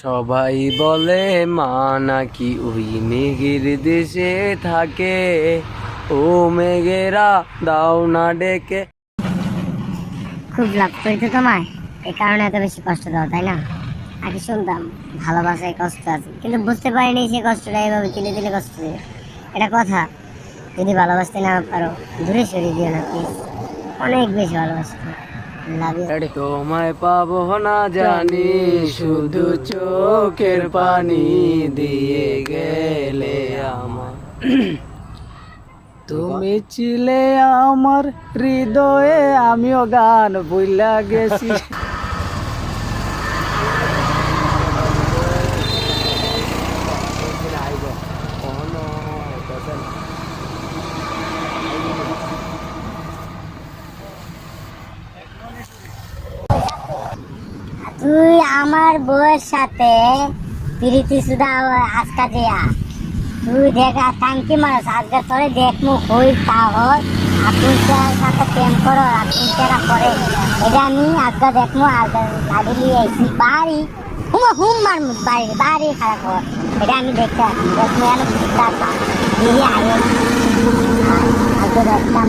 সবাই বলে মা নাকি ওই মেঘের দেশে থাকে? ও মেঘেরা দাও না ডেকে। খুব লাভ করি তোমায়। এ কারণে এত বেশি কষ্ট দাও তাই না? আগে শুনতাম ভালোবাসায় কষ্ট আছে। কিন্তু বুঝতে পারিনি সে কষ্টটা এভাবে দিলে দিলে কষ্ট দেবে এটা কথা, যদি ভালোবাসতে না পারো, দূরে সরিয়ে দিও না প্লিজ অনেক বেশি ভালোবাসি। তোমায় পাবো না জানি, শুধু চোখের পানি দিয়ে গেলে আমার। তুমি ছিলে আমার হৃদয়ে, আমিও গান বইলা গেছি। তুই আমার বউয়ের সাথে প্রীতি সুদা আজকা দিয়া। তুই দেখা টাঙ্কি মারস, আজকে তোরে দেখমু হই আকুল চেয়ার সাথে প্রেম করো আকুল চেয়ারা করে। এটা আমি আজকে দেখমু, আজকে গাড়ি নিয়ে আইছি বাড়ি। হুম হুম মার বাড়ি বাড়ি খারাপ কর এটা আমি দেখতে আসি দেখমু এন বুঝতে দিয়ে আই আজকে দেখতাম